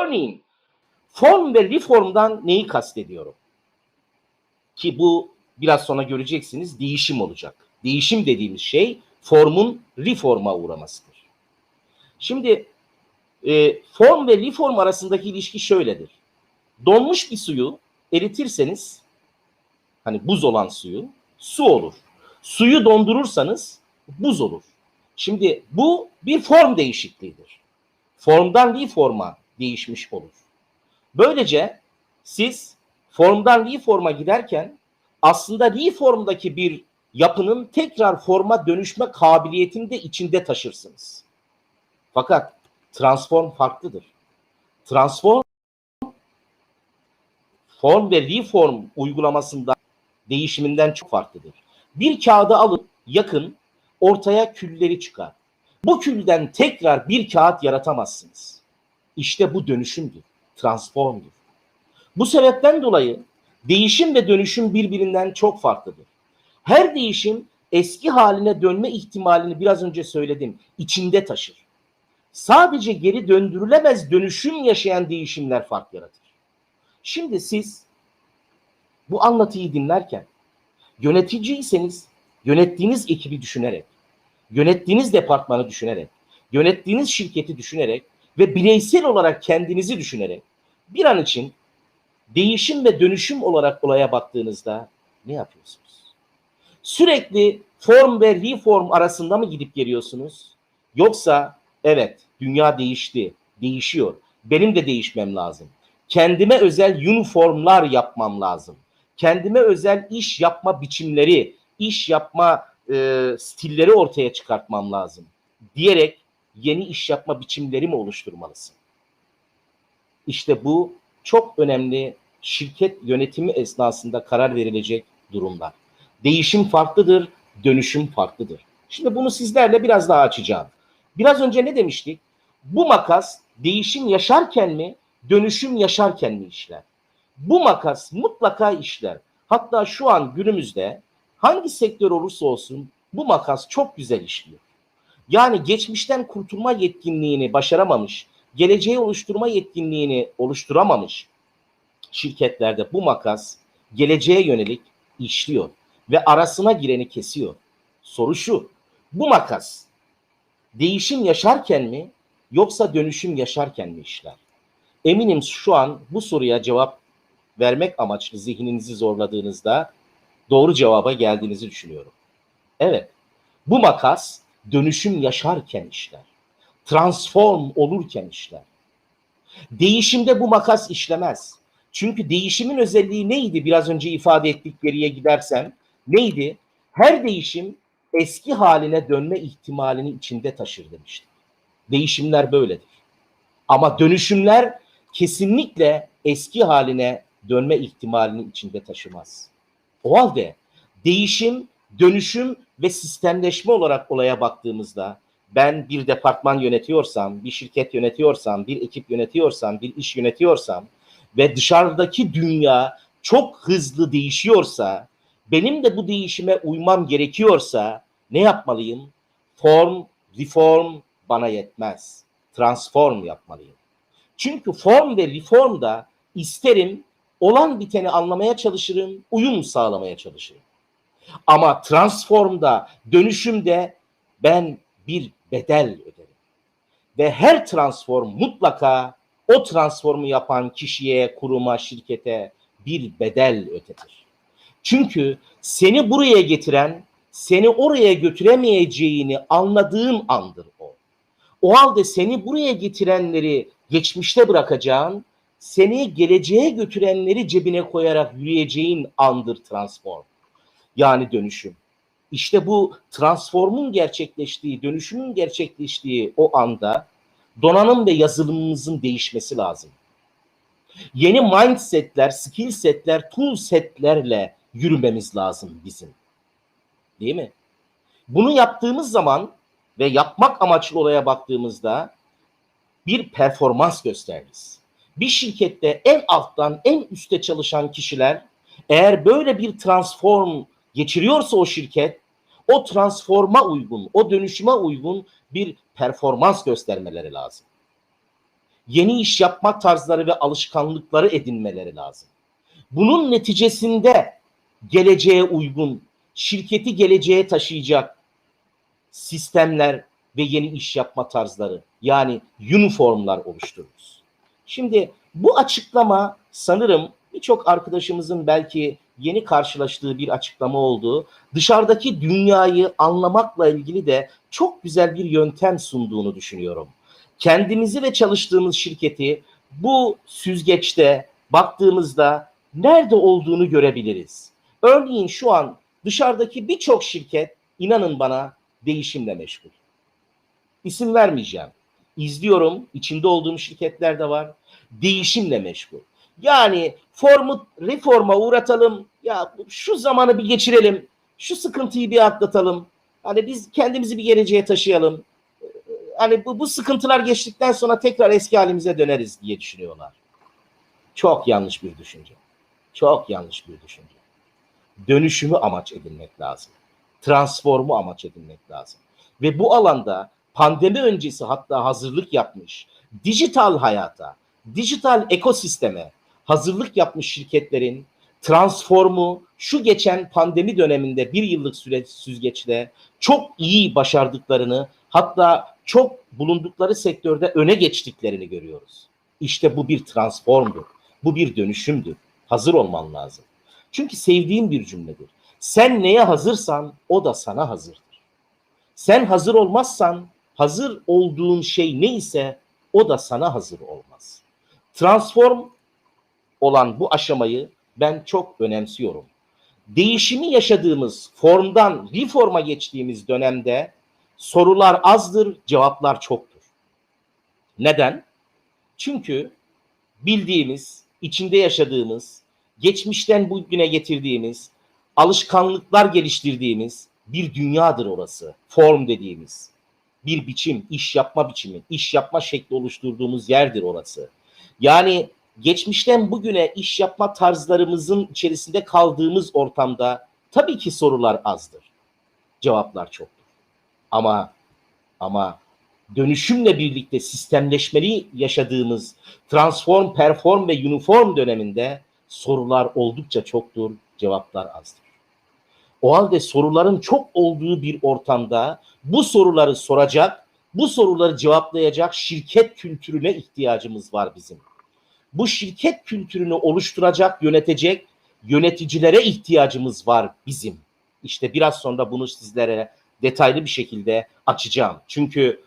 Örneğin form ve reformdan neyi kastediyorum? Ki bu biraz sonra göreceksiniz değişim olacak. Değişim dediğimiz şey formun reforma uğramasıdır. Şimdi e, form ve reform arasındaki ilişki şöyledir. Donmuş bir suyu eritirseniz hani buz olan suyu su olur. Suyu dondurursanız buz olur. Şimdi bu bir form değişikliğidir. Formdan reforma değişmiş olur. Böylece siz formdan reforma giderken aslında reformdaki bir yapının tekrar forma dönüşme kabiliyetini de içinde taşırsınız. Fakat transform farklıdır. Transform form ve reform uygulamasından değişiminden çok farklıdır. Bir kağıdı alın, yakın, ortaya külleri çıkar. Bu külden tekrar bir kağıt yaratamazsınız. İşte bu dönüşümdür, transformdur. Bu sebepten dolayı değişim ve dönüşüm birbirinden çok farklıdır. Her değişim eski haline dönme ihtimalini biraz önce söyledim, içinde taşır. Sadece geri döndürülemez dönüşüm yaşayan değişimler fark yaratır. Şimdi siz bu anlatıyı dinlerken yöneticiyseniz yönettiğiniz ekibi düşünerek, yönettiğiniz departmanı düşünerek, yönettiğiniz şirketi düşünerek ve bireysel olarak kendinizi düşünerek bir an için değişim ve dönüşüm olarak olaya baktığınızda ne yapıyorsunuz? Sürekli form ve reform arasında mı gidip geliyorsunuz? Yoksa evet dünya değişti, değişiyor. Benim de değişmem lazım. Kendime özel uniformlar yapmam lazım. Kendime özel iş yapma biçimleri, iş yapma e, stilleri ortaya çıkartmam lazım. Diyerek yeni iş yapma biçimleri mi oluşturmalısın? İşte bu çok önemli şirket yönetimi esnasında karar verilecek durumlar. Değişim farklıdır, dönüşüm farklıdır. Şimdi bunu sizlerle biraz daha açacağım. Biraz önce ne demiştik? Bu makas değişim yaşarken mi, dönüşüm yaşarken mi işler? Bu makas mutlaka işler. Hatta şu an günümüzde hangi sektör olursa olsun bu makas çok güzel işliyor. Yani geçmişten kurtulma yetkinliğini başaramamış, geleceği oluşturma yetkinliğini oluşturamamış şirketlerde bu makas geleceğe yönelik işliyor ve arasına gireni kesiyor. Soru şu, bu makas değişim yaşarken mi yoksa dönüşüm yaşarken mi işler? Eminim şu an bu soruya cevap vermek amaçlı zihninizi zorladığınızda doğru cevaba geldiğinizi düşünüyorum. Evet, bu makas dönüşüm yaşarken işler. Transform olurken işler. Değişimde bu makas işlemez. Çünkü değişimin özelliği neydi biraz önce ifade ettik geriye gidersem? Neydi? Her değişim eski haline dönme ihtimalini içinde taşır demiştim. Değişimler böyledir. Ama dönüşümler kesinlikle eski haline dönme ihtimalini içinde taşımaz. O halde değişim, dönüşüm ve sistemleşme olarak olaya baktığımızda ben bir departman yönetiyorsam, bir şirket yönetiyorsam, bir ekip yönetiyorsam, bir iş yönetiyorsam ve dışarıdaki dünya çok hızlı değişiyorsa, benim de bu değişime uymam gerekiyorsa ne yapmalıyım? Form, reform bana yetmez. Transform yapmalıyım. Çünkü form ve reformda isterim olan biteni anlamaya çalışırım, uyum sağlamaya çalışırım. Ama transformda, dönüşümde ben bir bedel öderim. Ve her transform mutlaka o transformu yapan kişiye, kuruma, şirkete bir bedel ödetir. Çünkü seni buraya getiren, seni oraya götüremeyeceğini anladığın andır o. O halde seni buraya getirenleri geçmişte bırakacağın, seni geleceğe götürenleri cebine koyarak yürüyeceğin andır transform. Yani dönüşüm. İşte bu transformun gerçekleştiği, dönüşümün gerçekleştiği o anda donanım ve yazılımımızın değişmesi lazım. Yeni mindsetler, skill setler, tool setlerle yürümemiz lazım bizim. Değil mi? Bunu yaptığımız zaman ve yapmak amaçlı olaya baktığımızda bir performans gösteririz. Bir şirkette en alttan en üste çalışan kişiler eğer böyle bir transform geçiriyorsa o şirket o transforma uygun, o dönüşüme uygun bir performans göstermeleri lazım. yeni iş yapma tarzları ve alışkanlıkları edinmeleri lazım. Bunun neticesinde geleceğe uygun, şirketi geleceğe taşıyacak sistemler ve yeni iş yapma tarzları yani uniformlar oluştururuz. Şimdi bu açıklama sanırım birçok arkadaşımızın belki yeni karşılaştığı bir açıklama oldu. Dışarıdaki dünyayı anlamakla ilgili de çok güzel bir yöntem sunduğunu düşünüyorum. Kendimizi ve çalıştığımız şirketi bu süzgeçte baktığımızda nerede olduğunu görebiliriz. Örneğin şu an dışarıdaki birçok şirket inanın bana değişimle meşgul. İsim vermeyeceğim. İzliyorum, içinde olduğum şirketler de var. Değişimle meşgul. Yani formu reforma uğratalım. Ya şu zamanı bir geçirelim. Şu sıkıntıyı bir atlatalım. Hani biz kendimizi bir geleceğe taşıyalım. Hani bu, bu sıkıntılar geçtikten sonra tekrar eski halimize döneriz diye düşünüyorlar. Çok yanlış bir düşünce. Çok yanlış bir düşünce. Dönüşümü amaç edinmek lazım. Transformu amaç edinmek lazım. Ve bu alanda pandemi öncesi hatta hazırlık yapmış, dijital hayata, dijital ekosisteme hazırlık yapmış şirketlerin transformu şu geçen pandemi döneminde bir yıllık süreç süzgeçte çok iyi başardıklarını hatta çok bulundukları sektörde öne geçtiklerini görüyoruz. İşte bu bir transformdur. Bu bir dönüşümdür. Hazır olman lazım. Çünkü sevdiğim bir cümledir. Sen neye hazırsan o da sana hazırdır. Sen hazır olmazsan hazır olduğun şey neyse o da sana hazır olmaz. Transform olan bu aşamayı ben çok önemsiyorum. Değişimi yaşadığımız formdan reforma geçtiğimiz dönemde sorular azdır, cevaplar çoktur. Neden? Çünkü bildiğimiz, içinde yaşadığımız, geçmişten bugüne getirdiğimiz, alışkanlıklar geliştirdiğimiz bir dünyadır orası. Form dediğimiz. Bir biçim, iş yapma biçimi, iş yapma şekli oluşturduğumuz yerdir orası. Yani geçmişten bugüne iş yapma tarzlarımızın içerisinde kaldığımız ortamda tabii ki sorular azdır. Cevaplar çoktur. Ama ama dönüşümle birlikte sistemleşmeli yaşadığımız transform, perform ve uniform döneminde sorular oldukça çoktur, cevaplar azdır. O halde soruların çok olduğu bir ortamda bu soruları soracak, bu soruları cevaplayacak şirket kültürüne ihtiyacımız var bizim. Bu şirket kültürünü oluşturacak, yönetecek yöneticilere ihtiyacımız var bizim. İşte biraz sonra bunu sizlere detaylı bir şekilde açacağım. Çünkü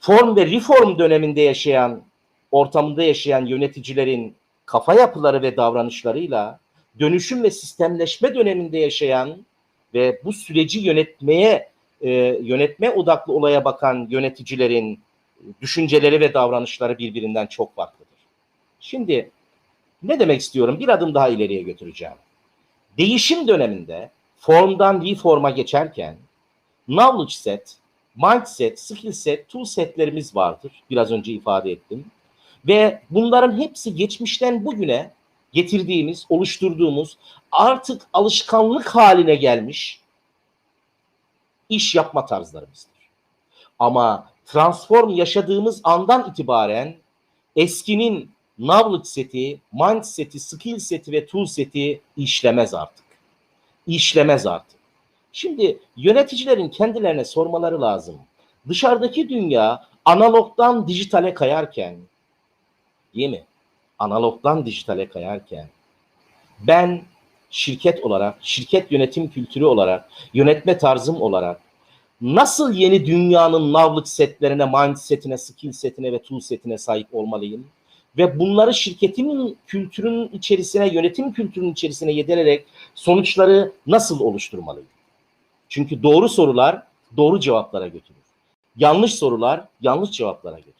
form ve reform döneminde yaşayan, ortamında yaşayan yöneticilerin kafa yapıları ve davranışlarıyla dönüşüm ve sistemleşme döneminde yaşayan ve bu süreci yönetmeye e, yönetme odaklı olaya bakan yöneticilerin düşünceleri ve davranışları birbirinden çok farklıdır. Şimdi ne demek istiyorum? Bir adım daha ileriye götüreceğim. Değişim döneminde formdan reforma geçerken knowledge set, mindset, skill set, tool setlerimiz vardır. Biraz önce ifade ettim. Ve bunların hepsi geçmişten bugüne getirdiğimiz, oluşturduğumuz artık alışkanlık haline gelmiş iş yapma tarzlarımızdır. Ama transform yaşadığımız andan itibaren eskinin knowledge seti, mind seti, skill seti ve tool seti işlemez artık. İşlemez artık. Şimdi yöneticilerin kendilerine sormaları lazım. Dışarıdaki dünya analogdan dijitale kayarken, değil mi? Analogdan dijitale kayarken ben şirket olarak, şirket yönetim kültürü olarak, yönetme tarzım olarak nasıl yeni dünyanın navlık setlerine, mindsetine, skill setine ve tool setine sahip olmalıyım? Ve bunları şirketimin kültürünün içerisine, yönetim kültürünün içerisine yedinerek sonuçları nasıl oluşturmalıyım? Çünkü doğru sorular doğru cevaplara götürür. Yanlış sorular yanlış cevaplara götürür.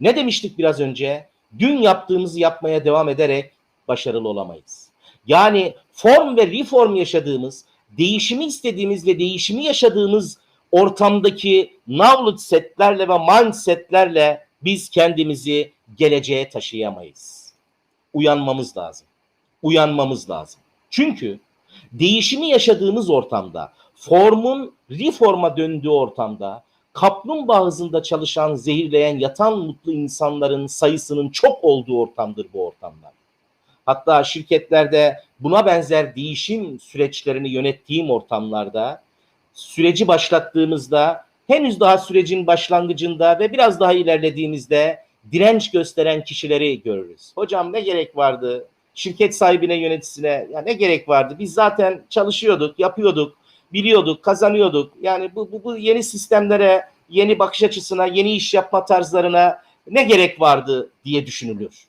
Ne demiştik biraz önce? Dün yaptığımızı yapmaya devam ederek başarılı olamayız. Yani form ve reform yaşadığımız, değişimi istediğimiz ve değişimi yaşadığımız ortamdaki knowledge setlerle ve mindsetlerle biz kendimizi geleceğe taşıyamayız. Uyanmamız lazım. Uyanmamız lazım. Çünkü değişimi yaşadığımız ortamda, formun reforma döndüğü ortamda kaplumbağa hızında çalışan, zehirleyen, yatan mutlu insanların sayısının çok olduğu ortamdır bu ortamlar. Hatta şirketlerde buna benzer değişim süreçlerini yönettiğim ortamlarda süreci başlattığımızda henüz daha sürecin başlangıcında ve biraz daha ilerlediğimizde direnç gösteren kişileri görürüz. Hocam ne gerek vardı? Şirket sahibine, yöneticisine ya ne gerek vardı? Biz zaten çalışıyorduk, yapıyorduk, biliyorduk, kazanıyorduk. Yani bu, bu, bu yeni sistemlere, yeni bakış açısına, yeni iş yapma tarzlarına ne gerek vardı diye düşünülür.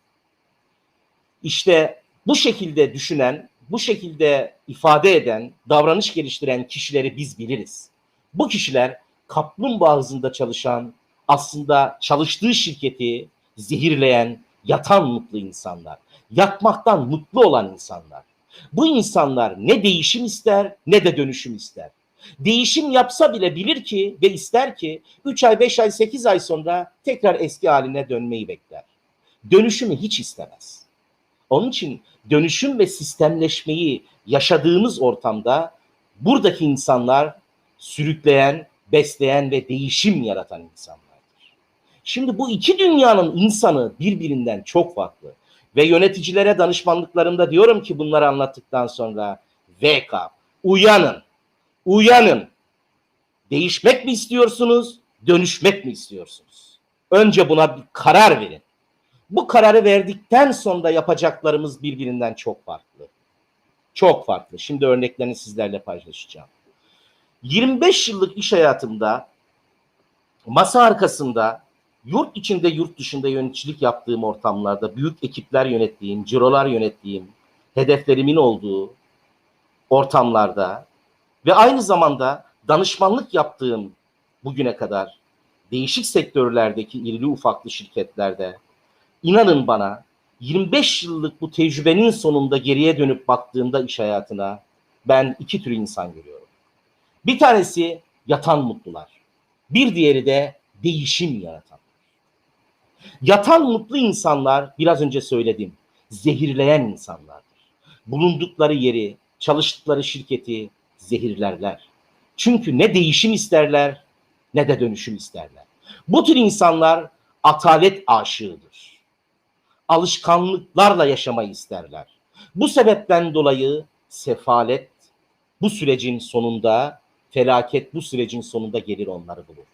İşte bu şekilde düşünen, bu şekilde ifade eden, davranış geliştiren kişileri biz biliriz. Bu kişiler kaplumbağa hızında çalışan, aslında çalıştığı şirketi zehirleyen, yatan mutlu insanlar. Yatmaktan mutlu olan insanlar. Bu insanlar ne değişim ister ne de dönüşüm ister. Değişim yapsa bile bilir ki ve ister ki 3 ay, 5 ay, 8 ay sonra tekrar eski haline dönmeyi bekler. Dönüşümü hiç istemez. Onun için dönüşüm ve sistemleşmeyi yaşadığımız ortamda buradaki insanlar sürükleyen, besleyen ve değişim yaratan insanlardır. Şimdi bu iki dünyanın insanı birbirinden çok farklı. Ve yöneticilere danışmanlıklarında diyorum ki bunları anlattıktan sonra wake uyanın, uyanın. Değişmek mi istiyorsunuz, dönüşmek mi istiyorsunuz? Önce buna bir karar verin. Bu kararı verdikten sonra yapacaklarımız birbirinden çok farklı. Çok farklı. Şimdi örneklerini sizlerle paylaşacağım. 25 yıllık iş hayatımda masa arkasında yurt içinde yurt dışında yöneticilik yaptığım ortamlarda büyük ekipler yönettiğim, cirolar yönettiğim, hedeflerimin olduğu ortamlarda ve aynı zamanda danışmanlık yaptığım bugüne kadar değişik sektörlerdeki irili ufaklı şirketlerde inanın bana 25 yıllık bu tecrübenin sonunda geriye dönüp baktığımda iş hayatına ben iki tür insan görüyorum. Bir tanesi yatan mutlular. Bir diğeri de değişim yaratan. Yatan mutlu insanlar biraz önce söyledim. Zehirleyen insanlardır. Bulundukları yeri, çalıştıkları şirketi zehirlerler. Çünkü ne değişim isterler ne de dönüşüm isterler. Bu tür insanlar atalet aşığıdır. Alışkanlıklarla yaşamayı isterler. Bu sebepten dolayı sefalet bu sürecin sonunda, felaket bu sürecin sonunda gelir onları bulur.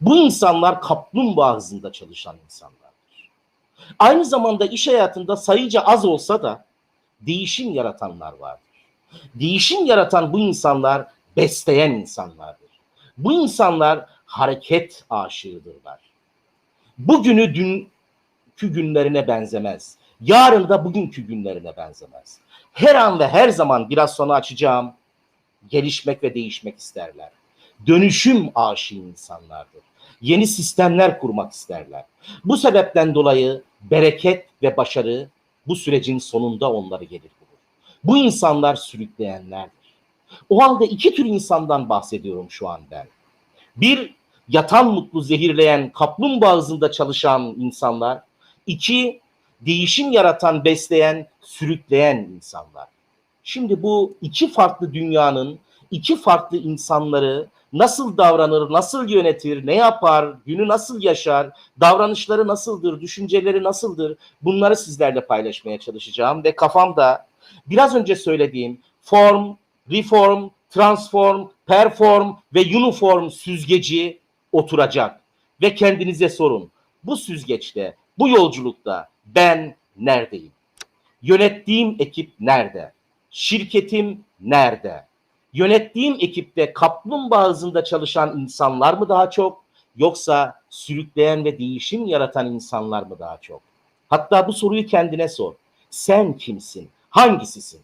Bu insanlar kaplumbağa hızında çalışan insanlardır. Aynı zamanda iş hayatında sayıca az olsa da değişim yaratanlar vardır. Değişim yaratan bu insanlar besleyen insanlardır. Bu insanlar hareket aşığıdırlar. Bugünü dünkü günlerine benzemez. Yarın da bugünkü günlerine benzemez. Her an ve her zaman biraz sonra açacağım gelişmek ve değişmek isterler. Dönüşüm aşığı insanlardır. Yeni sistemler kurmak isterler. Bu sebepten dolayı bereket ve başarı bu sürecin sonunda onları gelir bulur. Bu insanlar sürükleyenlerdir. O halde iki tür insandan bahsediyorum şu an ben. Bir, yatan mutlu zehirleyen kaplumbağa hızında çalışan insanlar. İki, değişim yaratan, besleyen, sürükleyen insanlar. Şimdi bu iki farklı dünyanın iki farklı insanları nasıl davranır, nasıl yönetir, ne yapar, günü nasıl yaşar, davranışları nasıldır, düşünceleri nasıldır bunları sizlerle paylaşmaya çalışacağım ve kafamda biraz önce söylediğim form, reform, transform, perform ve uniform süzgeci oturacak ve kendinize sorun. Bu süzgeçte, bu yolculukta ben neredeyim? Yönettiğim ekip nerede? Şirketim nerede? Yönettiğim ekipte kaplumbağa hızında çalışan insanlar mı daha çok yoksa sürükleyen ve değişim yaratan insanlar mı daha çok? Hatta bu soruyu kendine sor. Sen kimsin? Hangisisin?